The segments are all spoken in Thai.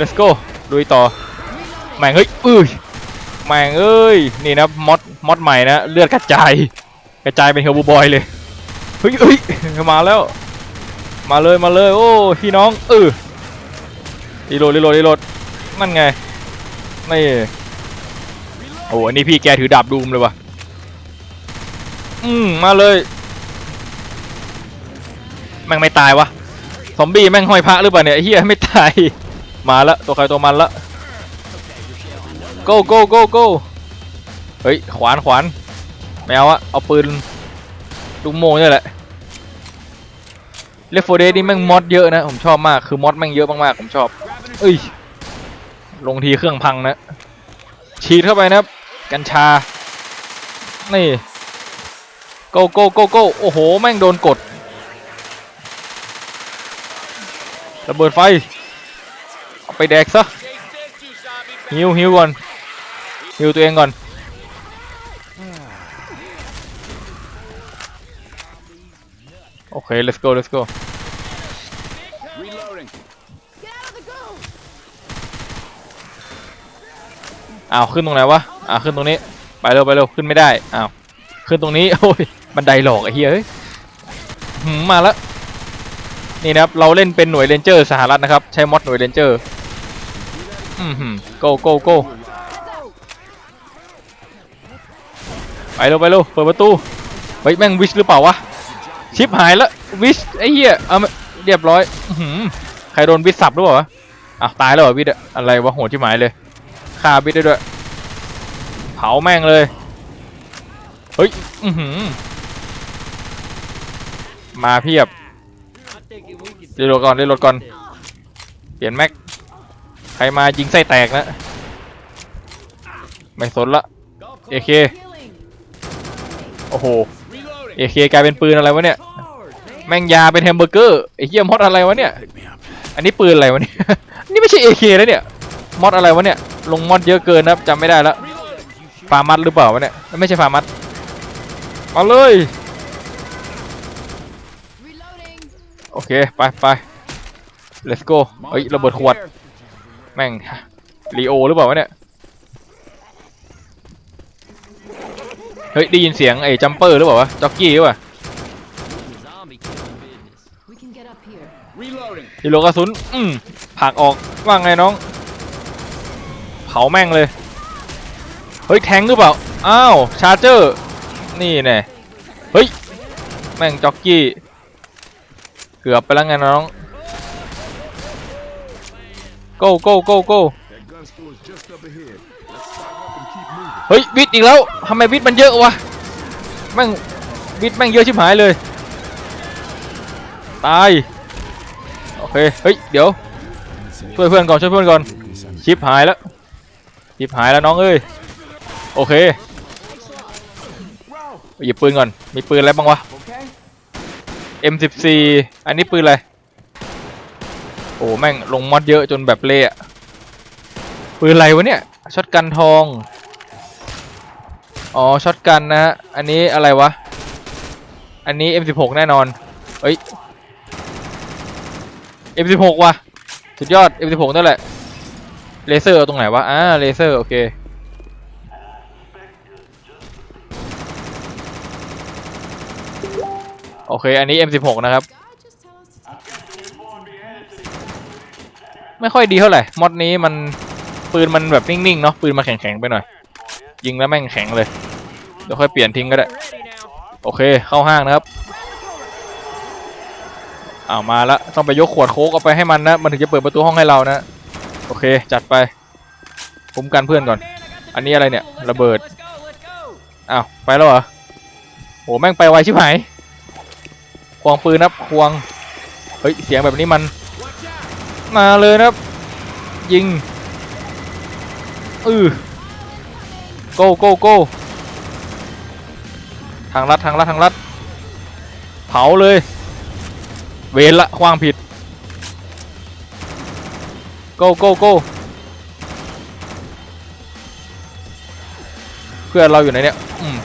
let's go ลุยต่อแม่งเฮ้ยอุ้ยแม่งเอ้ยนี่นะมอดมอดใหม่นะเลือดกระจายกระจายเป็นเฮลบูบอยเลยเฮ้ยเฮ้ยมาแล้ว มาเลยมาเลยโอ้พี่น้องเออรีโหลดรีโหลดรีโหลดนั่นไงนี่โอ้อันนี้พี่แกถือดาบดูมเลยวะอืมมาเลยแม่งไม่ตายวะซอมบี้แม่งห้อยพระหรือเปล่าเนี่ยเฮียไม่ตาย มาละตัวใครตัวมันละ go go go go เฮ้ยขวานขวานไม่เอาอะเอาปืนลูกโม่เนี่ยแหละเลฟโฟเดนี่แม่งมอดเยอะนะ ผมชอบมากคือมอดแม่งเยอะมากๆผมชอบ เอ้ย ลงทีเครื่องพังนะ ฉีดเข้าไปนะกัญชา นี่ go go go go โอ้โห แม่งโดนกด ระเบิดไฟ ไปแดกซะฮิวฮิวก่อนฮิวตัวเองก่อนโอเค let's go let's go Reloading. อ้าวขึ้นตรงไหนวะอ้าวขึ้นตรงนี้ไปเร็วไปเร็วขึ้นไม่ได้อ้าวขึ้นตรงนี้โอ้ยบันไดหลอกไอ้เหี้ยเฮ้ยหืมมาแล้วนี่นะครับเราเล่นเป็นหน่วยเรนเจอร์สหรัฐนะครับใช้มอดหน่วยเรนเจอร์ อืมหืม go go go ไปเร็วไปเร็วเปิดประตูเฮ้ยแม่งวิชหรือเปล่าวะ ชิปหายแล้ววิชไอ้เหี้ยเอามาเรียบร้อยอืใครโดนวิชสับหรือเปล่าวะอ้าวตายแล้วเหรอวิชอะอะไรวะโหดชิบหมายเลยฆ่าวิชได้ด้วย เผาแม่งเลย เฮ้ยอือหือมาเพียบเรีโหลดก่อนเรีโหลดก่อน เปลี่ยนแม็ก ใครมายิงไส้แตกนะ ไม่สนละเอเคโอ้โหเอเคกลายเป็นปืนอะไรวะเนี่ย แม่งยาเป็นแฮมเบอร์เกอร์ไอ้เหี้ยมอดอะไรวะเนี่ย อันนี้ปืนอะไรวะเนี่ย นี่ไม่ใช่เอเคแล้วเนี่ย มอดอะไรวะเนี่ย ลงมอดเยอะเกินนะจำไม่ได้แล้วฟาร์มัดหรือเปล่าวะเนี่ย ไม่ใช่ฟาร์มัดมาเลย โอเค ไปไป let's go เฮ้ยระเบิดขวด แม่งลีโอหรือเปล่าวะเนี่ย เฮ้ยได้ยินเสียงไอ้จัมเปอร์หรือเปล่าวะจ็อกกี้หรือเปล่าฮีโรกระสุนอืมผลักออกว่าไงน้อง เผาแม่งเลย เฮ้ยแทงหรือเปล่า อ้าวชาร์เจอร์ นี่แน่เฮ้ย แม่งจ็อกกี้ เกือบไปแล้วไงน้อง go go go go That gun store is just up ahead. Let's stock up and keep moving. เฮ้ยวิทย์อีกแล้วทำไมวิทย์มันเยอะวะแม่งวิทย์แม่งเยอะชิบหายเลย ตาย โอเค เฮ้ย เดี๋ยว ช่วยเพื่อนก่อน ช่วยเพื่อนก่อน ชิปหายแล้ว ชิปหายแล้วน้องเอ้ย โอเคหยิบปืนก่อน มีปืนอะไรบ้างวะ Okay. M14 อันนี้ปืนอะไร โอ้แม่งลงมอดเยอะจนแบบเละปืนอะไรวะเนี่ยช็อตกันทอง อ๋อช็อตกันนะ อันนี้อะไรวะ อันนี้ M16 แน่นอนเฮ้ย M16 ว่ะ สุดยอด M16 นั่นแหละ เลเซอร์ตรงไหนวะ อ่า เลเซอร์ โอเค โอเค อันนี้ M16 นะครับ ไม่ค่อยดีเท่าไหร่มอดนี้มันปืนมันแบบนิ่งๆเนาะปืนมาแข็งๆไปหน่อย ยิงแล้วแม่งแข็งเลยเดี๋ยวค่อยเปลี่ยนทิ้งก็ได้ โอเคเข้าห้างนะครับอ้าวมาละต้องไปยกขวดโค้กเอาไปให้มันนะมันถึงจะเปิดประตูห้องให้เรานะ โอเคจัดไปคุ้มกันเพื่อนก่อน อันนี้อะไรเนี่ยระเบิดอ้าวไปแล้วเหรอโหแม่งไปไวชิบหายควงปืนนับควงเฮ้ยเสียงแบบนี้มัน มาเลยนะครับ ยิงอือ go go go ทางลัดทางลัดทางลัดเผาเลย เวรละควางผิด go go go เพื่อนเราอยู่ไหนเนี่ยอืม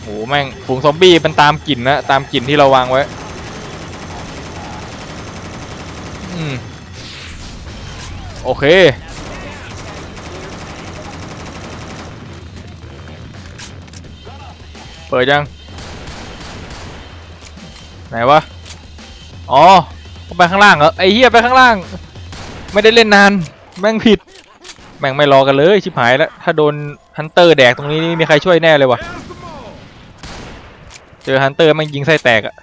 โหแม่งฝูงซอมบี้เป็นตามกลิ่นนะตามกลิ่นที่เราวางไว้ อืม โอเค เปิดยัง ไหนวะ อ๋อไปข้างล่างเหรอ ไอ้เหี้ยไปข้างล่าง ไม่ได้เล่นนาน แม่งผิด แม่งไม่รอกันเลย ชิบหายแล้ว ถ้าโดนฮันเตอร์แดกตรงนี้นี่มีใครช่วยแน่เลยวะเจอฮันเตอร์แม่งยิงไส้แตกอะ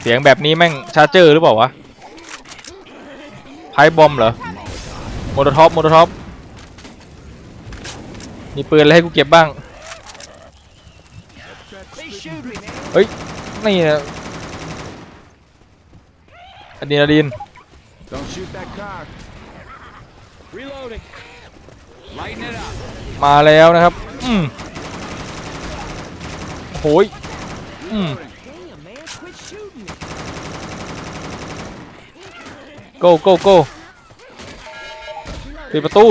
เสียงแบบนี้แม่งชาร์เจอร์หรือเปล่าวะ ไพบอมเหรอโมโตท็อปโมโตท็อปมีปืนอะไรให้กูเก็บบ้าง เฮ้ย นี่นะอะดรีนาลีน Don't shoot that car. Reloading. Lighten it up. มาแล้วนะครับ อืมโหยอืม Damn, go go go ปิดประตู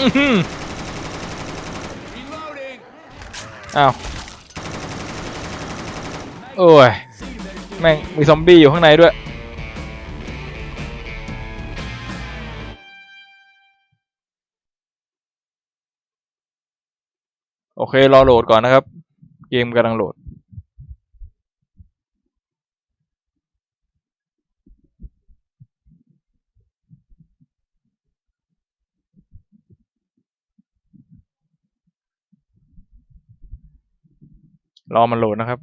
อื้มอ้าวโอ้ย แม่ง มีซอมบี้อยู่ข้างในด้วย โอเค รอโหลดก่อนนะครับ เกมกำลังโหลด รอมันโหลดนะครับ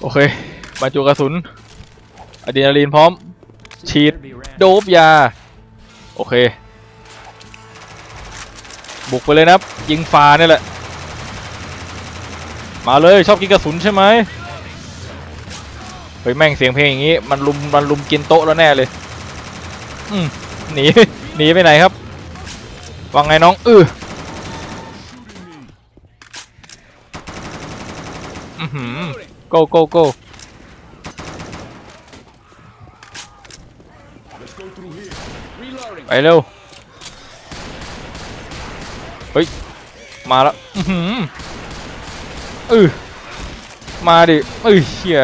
โอเคบรรจุกระสุนอะดรีนาลีนพร้อม ฉีด โดบยา โอเค บุกไปเลยนะครับ ยิงฟ้านี่แหละ มาเลยชอบกินกระสุนใช่ไหมเฮ้ยแม่งเสียงเพลงอย่างงี้ มันลุมมันลุมกินโต๊ะแล้วแน่เลย อืมหนี หนีไปไหนครับว่าไงน้องอออือหือ go go go ไปเร็ว เฮ้ย มาแล้ว อือหือเออมาดิเอ้ยเชี่ย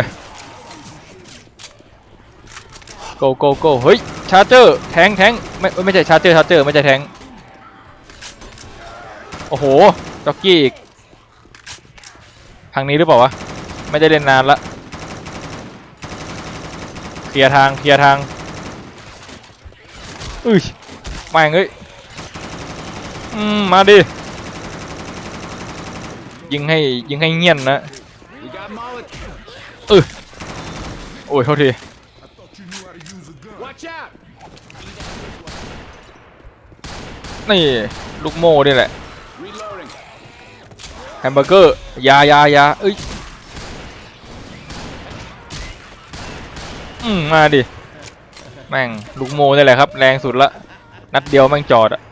go go go เฮ้ย ชาร์เจอร์แทงแทงไม่ไม่ใช่ชาร์เจอร์ชาร์เจอร์ไม่ใช่แทงโอ้โหจ็อกกี้อีกทางนี้หรือเปล่าวะไม่ได้เล่นนานละเคลียร์ทางเคลียร์ทางอุ้ยแม่งเอ้ยอืมมาดิยิงให้ยิงให้เงียนนะ We got mullet. โอ้ยโทษที นี่ลูกโม่นี่แหละ Reloading. แฮมเบอร์เกอร์ยายายาเอ้ยอืมมาดิแม่งลูกโม่นี่แหละครับ แรงสุดละ นัดเดียวแม่งจอดอะ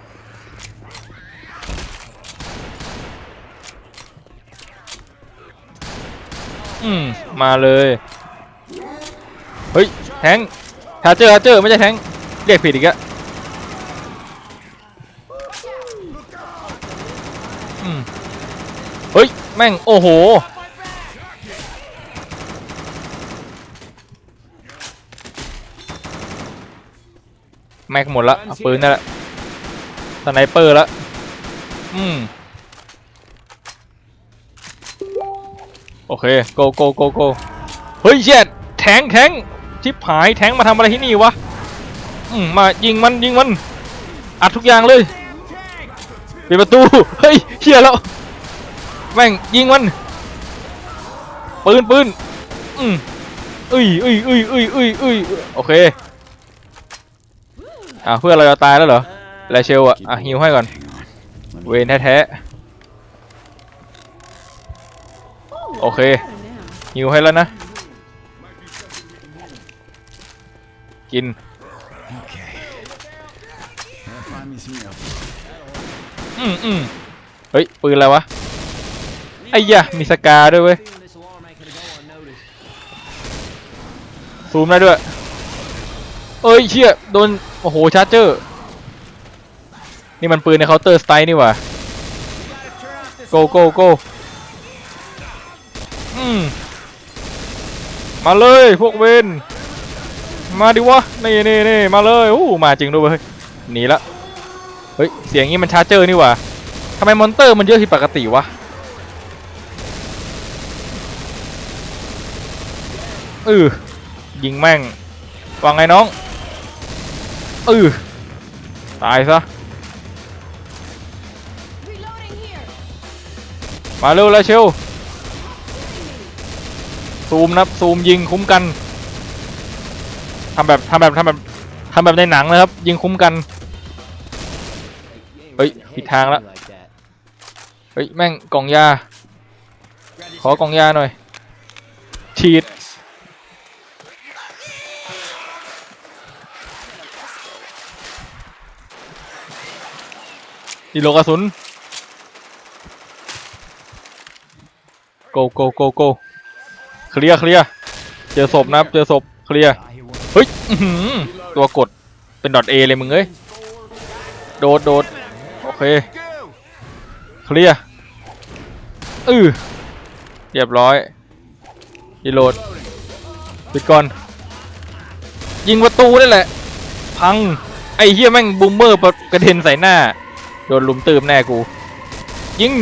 อืมมาเลย เฮ้ย แทง ชาเจอร์ชาเจอร์ไม่ใช่แทงเรียกผิดอีกอะเฮ้ย แม่ง โอ้โห แม็กหมดละเอาปืนนั่นแหละสไนเปอร์ละอืม โอเค โกโกโกโกเฮ้ยเช็ดแทงแทง ชิบหายแทงมาทำอะไรที่นี่วะอืมมายิงมันยิงมัน อัดทุกอย่างเลยปิดประตู เฮ้ยเฮียแล้ว แม่งยิงมัน ปืนปืนอืมอุ้ยอุ้ยอุ้ยอุ้ยอุ้ยอุ้ยโอเค อะเพื่อนเราจะตายแล้วเหรอแลเชลอะ อะฮิวให้ก่อน เวนแท้ๆ โอเคฮิวให้แล้วนะ กินอืมอืมเฮ้ย ปืนอะไรวะ ไอ้ยะมีสกาด้วยเว้ย ซูมได้ด้วย เอ้ยเชี่ยโดน โอ้โห ชาร์เจอร์ นี่มันปืนในเคาน์เตอร์สไตล์นี่หว่าโกโกโกอืมมาเลยพวกเวน มาดิวะ นี่นี่นี่มาเลยอู้มาจริงด้วยเว้ย หนีละ เฮ้ย เสียงนี้มันชาร์เจอร์นี่หว่าทำไมมอนเตอร์มันเยอะผิดปกติวะ เออยิงแม่งว่าไงน้อง เออตายซะ มาเร็วแล้วเชลซูมนะครับซูมยิงคุ้มกัน ทำแบบทำแบบทำแบบทำแบบในหนังนะครับ ยิงคุ้มกัน เฮ้ยผิดทางและเฮ้ยแม่งกล่องยา ขอกล่องยาหน่อย ฉีดดีโลกระสุนโกโกโกโกเคลียร์เคลียร์เจอศพนะครับ เจอศพ เคลียร์ เฮ้ยตัวกดเป็นดอทเอเลยมึงเอ้ย โดดโดดโอเค เคลียร์อือเรียบร้อยรีโหลดปิดก่อน ยิงประตูนี่แหละ พัง ไอ้เฮียแม่งบูมเมอร์กระเด็นใส่หน้า โดนลุมตืมแน่กู ยิง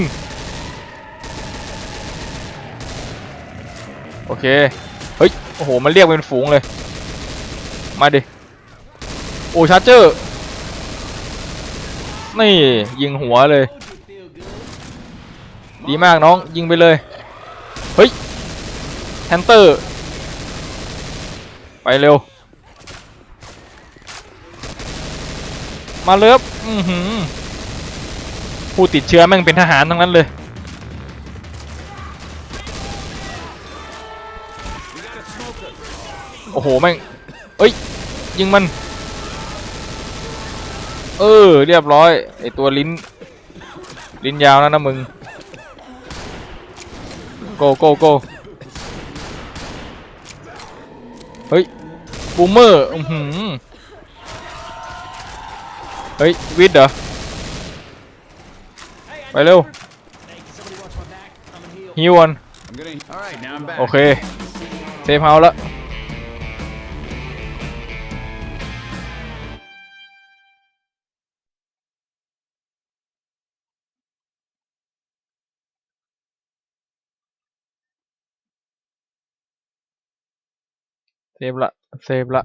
โอเค เฮ้ย โอ้โห มันเรียกเป็นฝูงเลย มาดิ โอ้ชาร์เจอร์ นี่ยิงหัวเลย ดีมากน้องยิงไปเลย เฮ้ยแฮนเตอร์ ไปเร็ว มาเลิฟอือหือผู้ติดเชื้อแม่งเป็นทหารทั้งนั้นเลยโอ้โห แม่ง เอ้ย ยิงมัน เออ เรียบร้อย ไอตัวลิ้น ลิ้นยาวนะนะมึง โกโกโกเฮ้ย บูมเมอร์ อือหือ เฮ้ย วิทย์เหรอ ไปเร็วฮิวอน I'm gonna. All right, now I'm back. โอเค เซฟเฮาส์ละ เซฟละเซฟละ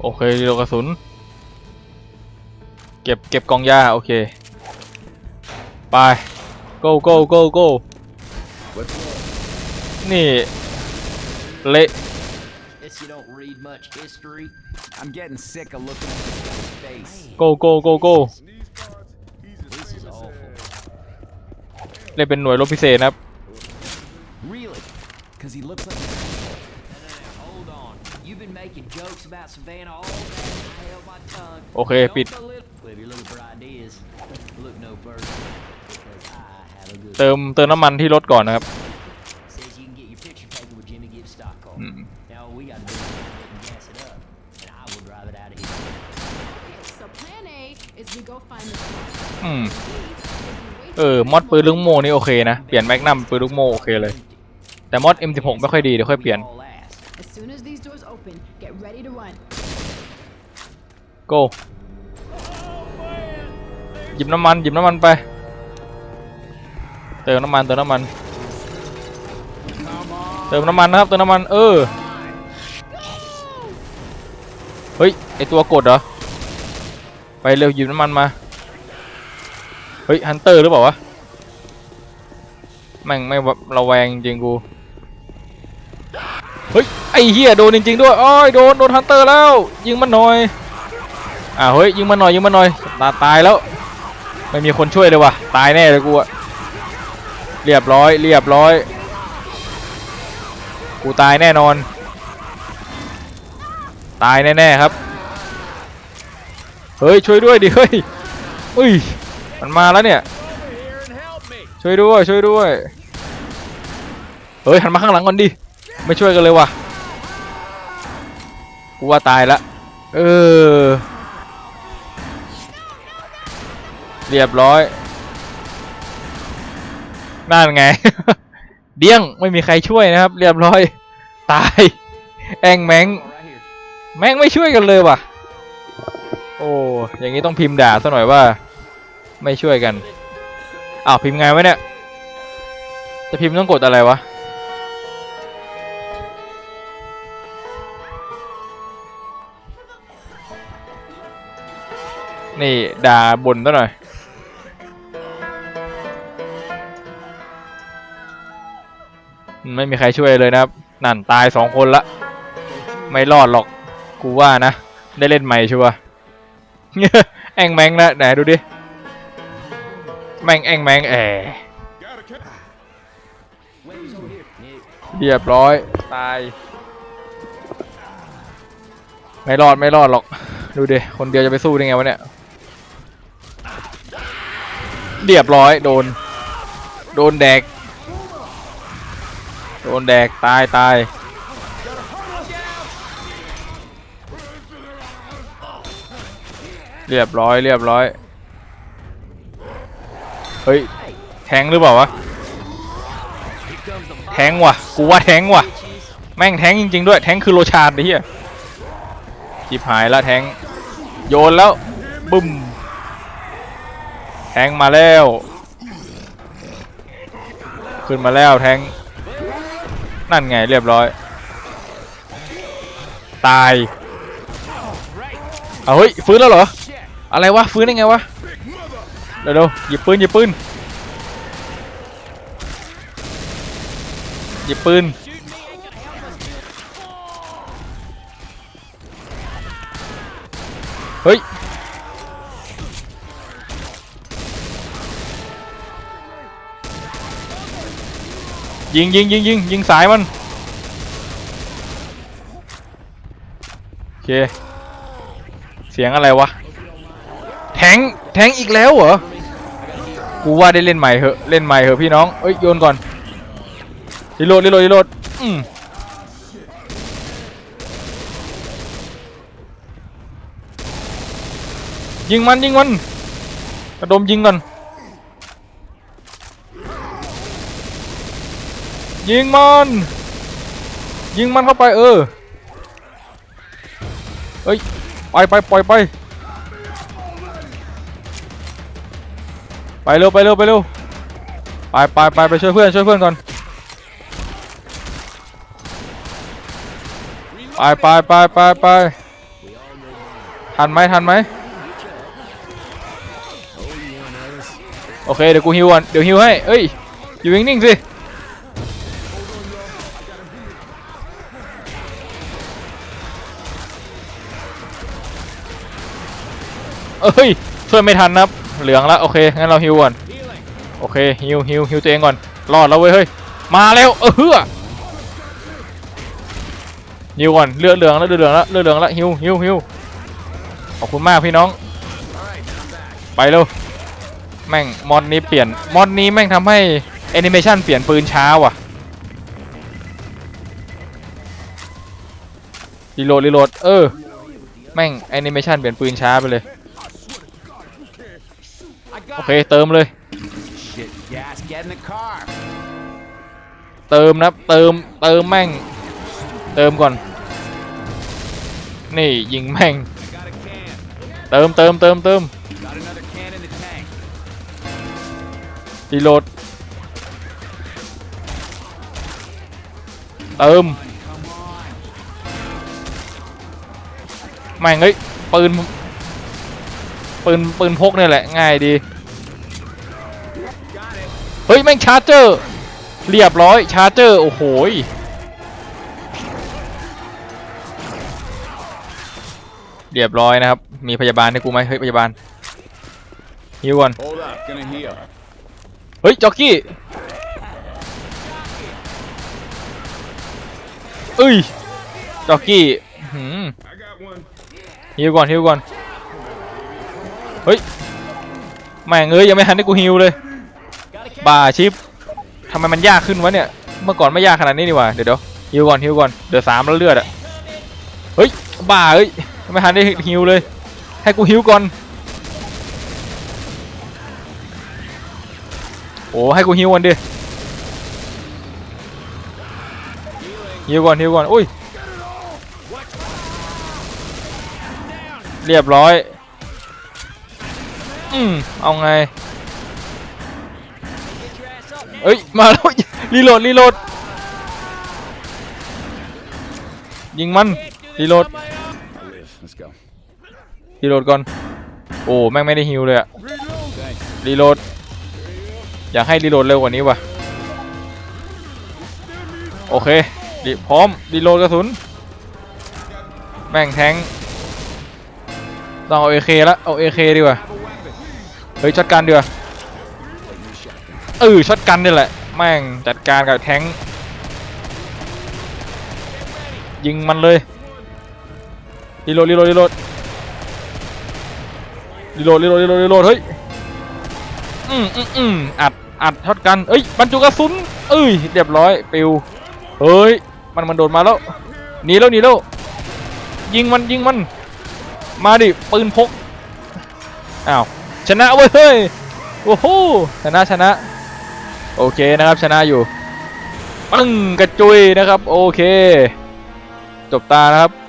โอเครีโลกระสุน เก็บเก็บกองยาโอเค ไป go go go go นี่ เละ much history. I'm getting sick of looking at this guy's face. go go go go This is awful. เล่นเป็นหน่วยรบพิเศษนะครับ Really? Because he looks like. No, no, no, hold on. You've been making jokes about Savannah all day. I held my tongue. โอเคปิด Don't belittle- Well, if you're looking for ideas, look no further. Because I have a good เติมเติมน้ำมันที่รถก่อนนะครับ อืม เออ มอดปืนลูกโมนี่โอเคนะ เปลี่ยนแม็กนัมปืนลูกโมโอเคเลย แต่มอด M16 ไม่ค่อยดี เดี๋ยวค่อยเปลี่ยน All last. As soon as these doors open, get ready to run. go หยิบน้ำมัน หยิบน้ำมันไป เติมน้ำมัน เติมน้ำมัน เติมน้ำมันนะครับ เติมน้ำมัน เออ เฮ้ย ไอตัวกดเหรอ ไปเร็วหยิบน้ำมันมา ฮ้ยฮันเตอร์หรือเปล่าวะแม่งไม่ระแวงจริงกูเฮ้ยไอเฮียโดนจริงๆด้วยโอ้ยโดนโดนฮันเตอร์แล้ว ยิงมันหน่อยอ่าเฮ้ยยิงมันหน่อยยิงมันหน่อยตาตายแล้ว ไม่มีคนช่วยเลยว่ะตายแน่เลยกูอะเรียบร้อยเรียบร้อย กูตายแน่นอน ตายแน่ๆครับ เฮ้ยช่วยด้วยดิเฮ้ยอุ้ย มันมาแล้วเนี่ย ช่วยด้วยช่วยด้วย เฮ้ยหันมาข้างหลังก่อนดิ ไม่ช่วยกันเลยว่ะ กูว่าตายละ เออ เรียบร้อย นั่นไง เดี้ยงไม่มีใครช่วยนะครับ เรียบร้อย ตาย แองแมง แมงไม่ช่วยกันเลยว่ะ โอ้ อย่างนี้ต้องพิมพ์ด่าซะหน่อยว่า ไม่ช่วยกัน อ้าวพิมพ์ไงวะเนี่ย จะพิมพ์ต้องกดอะไรวะ นี่ด่าบ่นซะหน่อยไม่มีใครช่วยเลยนะครับ นั่นตายสองคนละ ไม่รอดหรอก กูว่านะ ได้เล่นใหม่ชัวร์แองแมงนะไหนดูดิ แมงแองแมงแอเรียบร้อย ตาย ไม่รอดไม่รอดหรอก ดูดิคนเดียวจะไปสู้ได้ไงวะเนี่ย เรียบร้อยโดน โดนแดก โดนแดกตายตายเรียบร้อยเรียบร้อย เฮ้ย แทงหรือเปล่าวะ แทงว่ะ กูว่าแทงว่ะ แม่งแทงจริง ๆ ด้วย แทงคือโลชาดเหี้ยจิบหายแล้วแทง โยนแล้ว บึ้ม แทงมาแล้ว ขึ้นมาแล้วแทง นั่นไงเรียบร้อย ตาย เอาเฮ้ย ฟื้นแล้วเหรอ อะไรวะ ฟื้นได้ไงวะ เดี๋ยวๆหยิบปืนหยิบปืนหยิบปืนเฮ้ยยิงยิงยิงยิงยิงสายมันโอเคเสียงอะไรวะแทงแทงอีกแล้วเหรอ กูว่าได้เล่นใหม่เหอะเล่นใหม่เหอะพี่น้องเอ้ยโยนก่อนรีโหลดรีโหลดรีโหลดอืมยิงมันยิงมันกระดมยิงก่อนยิงมันยิงมันเข้าไปเออเอ้ยไปไปปล่อยไป ไปเร็วไปเร็วไปเร็วไปไปไปไปช่วยเพื่อนช่วยเพื่อนก่อนไปไปไปไปไปทันไหมทันไหมโอเคเดี๋ยวกูฮิวก่อนเดี๋ยวฮิวให้เอ้ยอยู่นิ่งๆสิเอ้ยช่วยไม่ทันนะครับ เหลืองแล้วโอเคงั้นเราฮิวก่อนโอเคฮิวฮิวฮิวตัวเองก่อนรอดแล้วเว้ยเฮ้ยมาแล้วเออเฮือฮิวก่อนเลือดเหลืองแล้วเลือดเหลืองแล้วเลือดเหลืองแล้วฮิวฮิวฮิวขอบคุณมากพี่น้อง ไปเร็วแม่งมอนนี้เปลี่ยนมอนนี้แม่งทำให้แอนิเมชันเปลี่ยนปืนช้าว่ะรีโหลดรีโหลดเออแม่งแอนิเมชันเปลี่ยนปืนช้าไปเลย โอ got เคเติมเลย Shit, gas, get in the car. เติมนะเติมเติมแม่ง เติมก่อน นี่ยิงแม่ง I got a can. เติมเติมเติมเติม Got another can in the tank. รีโหลดเติม Come on. แม่งเอ้ยปืนปืนปืนพกเนี่ยแหละ ง่ายดี Got it. เฮ้ยแม่งชาร์เจอร์เรียบร้อยชาร์เจอร์โอ้โหเรียบร้อยนะครับ มีพยาบาลให้กูไหมเฮ้ยพยาบาลฮิวก่อนเฮ้ยจ็อกกี้เอ้ยจ็อกกี้หืมฮิวก่อนฮิวก่อนเฮ้ยแม่งเอ้ยยังไม่ทันได้กูฮิวเลย บ้าชิปทำไมมันยากขึ้นวะเนี่ย เมื่อก่อนไม่ยากขนาดนี้นี่ว่า เดี๋ยวเดี๋ยวฮิวก่อนฮิวก่อน เดือดสามแล้วเลือดอะเฮ้ย บ้าเอ้ยไม่ทันได้ฮิวเลย ให้กูฮิวก่อน โอ้ให้กูฮิวก่อนดิฮิวก่อนฮิวก่อน อุ้ย เรียบร้อย อืมเอาไง เอ้ย มาแล้ว รีโหลด รีโหลด ยิงมัน รีโหลด รีโหลดก่อน โอ้ แม่งไม่ได้ฮิวเลยอะรีโหลด อยากให้รีโหลดเร็วกว่านี้ว่ะ โอเครีพร้อม รีโหลดกระสุน แม่งแทงต้องเอาเอเคละ เอาเอเคดีกว่า เฮ้ยช็อตกันดีกว่า เออช็อตกันนี่แหละ แม่งจัดการกับแทงยิงมันเลยรีโหลดรีโหลดรีโหลดรีโหลดรีโหลดรีโหลดรีโหลดเฮ้ยอืมอืมอืมอัดอัดช็อตกันเอ้ยบรรจุกระสุนเอ้ยเรียบร้อยปิวเฮ้ยมันมันโดดมาแล้วหนีแล้วหนีแล้วยิงมันยิงมัน มาดิปืนพกอ้าวชนะเว้ยโอ้โหชนะชนะ โอเคนะครับชนะอยู่ปังกระจุยนะครับ โอเค จบตานะครับ